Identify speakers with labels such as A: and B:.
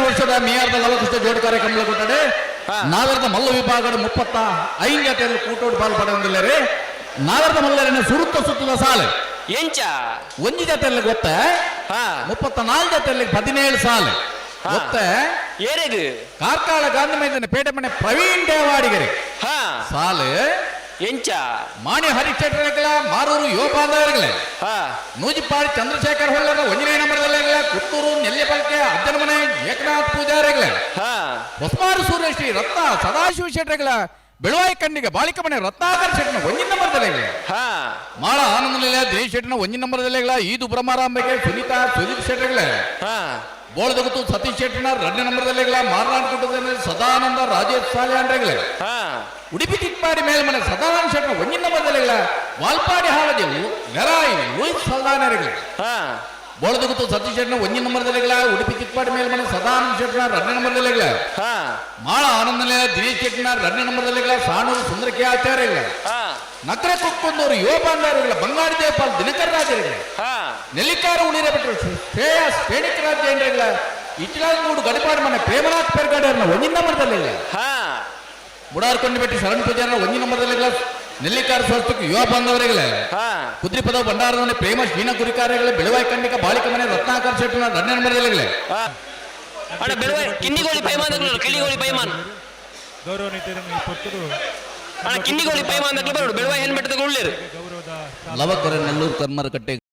A: ವರ್ಷದ ಮೇಯರ್ದ ಲವಕೃಷ್ಣ ಜೋಡ್ಕಾರೆ ಕಂಬಳ ಕೊಟ್ಟಡೆ
B: ಹಾ.
A: ನಾಗರದ ಮಲ್ಲ ವಿಭಾಗದ ಮುಪ್ಪತ್ತ ಐದು ಜೊತೆಯಲ್ಲಿ ಕೂಟೋಡು ಪಾಲು ಪಡೆದಿಲ್ಲರೆ ನಾಗರದ ಮಲ್ಲರಿನ ಸುರುತ್ತ ಸುತ್ತದ ಸಾಲು
B: ಎಂಚ
A: ಒಂಜಿ ಜೊತೆಯಲ್ಲಿ ಗೊತ್ತ
B: ಹಾ
A: ಮುಪ್ಪತ್ತ ನಾಲ್ಕು ಜೊತೆಯಲ್ಲಿ ಹದಿನೇಳು ಸಾಲು
B: ಹಾ.
A: ಗೊತ್ತ
B: ಏರೆದು
A: ಕಾರ್ಕಾಳ ಗಾಂಧಿ ಮೈದಾನ ಪೇಟೆ ಮನೆ ಪ್ರವೀಣ್ ದೇವಾಡಿಗರೆ
B: ಹಾ
A: ಸಾಲು
B: ಎಂಚ?
A: ಮಾಣಿ ಹರಿಶೇಖರಗಳ ಮಾರೂರು
B: ಯೋಪಾದವರಗಳ
A: ನೂಜಿಪಾಡಿ ಚಂದ್ರಶೇಖರ್ ಹೊಳ್ಳದ ಒಂಜನೇ ನಂಬರದಲ್ಲಿಗಳ ಕುತ್ತೂರು ನೆಲ್ಲೆಪಲ್ಕೆ ಅಜ್ಜನಮನೆ ಏಕನಾಥ್ ಪೂಜಾರಿಗಳ. ಹೊಸಮಾರು ಸೂರ್ಯ ಶ್ರೀ ರತ್ನ ಸದಾಶಿವ ಶೇಟ್ರಗಳ ಬೆಳುವಾಯಿ ಕಣ್ಣಿಗೆ ಬಾಳಿಕ ಮನೆ ರತ್ನಾಕರ್ ಶೆಟ್ನ ಒಂಜಿನ
B: ನಂಬರ್ದಲ್ಲೇ
A: ಮಾಳ ಆನಂದ ದಿನೇಶ್ ಶೆಟ್ನ ಒಂಜಿನ ಈದು ಈ ಸುನಿತಾ ಸುನೀತಾ ಸುಜಿತ್
B: ಹಾ.
A: ಬೋಳದಗುತ್ತು ಸತೀಶ್ ಶೆಟ್ಟಿನ ಎರಡನೇ ನಂಬರ್ದಲ್ಲಿಗಳ ಕುಟುಂಬದಲ್ಲಿ ಸದಾನಂದ ರಾಜೇಶ್ ಸಾಲ್ಯಾಂಡ್ರೆಗಳೇ
B: ಹಾ.
A: ಉಡುಪಿ ತಿಪ್ಪಾಡಿ ಮೇಲ್ಮನೆ ಸದಾನಂದ ಶೆಟ್ಟಿನ ಒಂಜಿನ ನಂಬರ್ದಲ್ಲಿಗಳ ವಾಲ್ಪಾಡಿ ಹಾಳದೇವು ನೆರಾಯಿ ಲೂಯಿಸ್ ಸಲ್ದಾನರಿಗಳೇ ಬೋಳದಗುತ್ತು ಸತೀಶ್ ಶೆಟ್ಟಿನ ಒಂಜಿನ ನಂಬರ್ದಲ್ಲಿಗಳ ಉಡುಪಿ ತಿಪ್ಪಾಡಿ ಮೇಲ್ಮನೆ ಸದಾನಂದ ಶೆಟ್ಟಿನ ಎರಡನೇ ನಂಬರ್ದಲ್ಲಿಗಳ ಮಾಳ ಆನಂದಲಯ ದಿನೇಶ್ ಶೆಟ್ಟಿನ ಎರಡನೇ ನಂಬರ್ದಲ್ಲಿಗಳ ಸಾಣೂರು ಸುಂದರಕ್ಕೆ ಆಚಾರ್ಯಗಳ ನಕರ ಕೊಕ್ಕೊಂದೂರು ಯುವ ಬಾಂಧವರುಗಳ ಬಂಗಾಳಿ ದೇಪಾಲ್ ದಿನಕರ್ ರಾಜರುಗಳ
B: ಹಾ
A: ನೆಲ್ಲಿಕಾರ ಉಳಿರ ಬಿಟ್ಟರು ಶ್ರೇಯ ಶ್ರೇಣಿಕ ರಾಜೇಂದ್ರಗಳ ಇಚ್ಲಾಂಗೂಡು ಗಡಿಪಾಡು ಮನೆ ಪ್ರೇಮನಾಥ್ ಪೆರ್ಗಾಡರ್ನ ಒಂಜಿನ ನಂಬರ್ದಲ್ಲಿಲ್ಲ
B: ಹಾ.
A: ಬುಡಾರ್ಕೊಂಡು ಬಿಟ್ಟು ಶರಣ್ ಪೂಜಾರನ ಒಂಜಿನ ನಂಬರ್ದಲ್ಲಿಲ್ಲ ನೆಲ್ಲಿಕಾರ ಸ್ವಸ್ತಕ್ಕೆ ಯುವ ಬಾಂಧವರುಗಳೇ
B: ಹಾ.
A: ಕುದ್ರಿಪದ ಭಂಡಾರದವನೆ ಪ್ರೇಮ ಶ್ರೀನ ಗುರಿಕಾರ್ಯಗಳ ಬೆಳವಾಯಿ ಕಂಡಿಕ ಬಾಳಿಕ ಮನೆ ರತ್ನಾಕರ್ ಶೆಟ್ಟಿನ ಎರಡನೇ ನಂಬರ್ದಲ್ಲಿಗಳೇ
B: ಹಾ. ಅಣ್ಣ ಬೆಳವೆ ಕಿನ್ನಿಗೋಳಿ ಪೈಮಾನ್ ಕಿಳಿಗೋಳಿ ಪೈಮಾನ್. ಅಣ್ಣ ಕಿನ್ನಿಗೋಳಿ ಪೈಮಾನ್ ಬರೋಡು ಬೆಳವೆ ಹೆಣ್ ಬೆಟ್ಟದ ಉಳ್ಳೇರು
C: ಗೌರವದ
A: ಲವಕರ ನೆಲ್ಲೂರು ಕರ್ಮರಕಟ್ಟೆ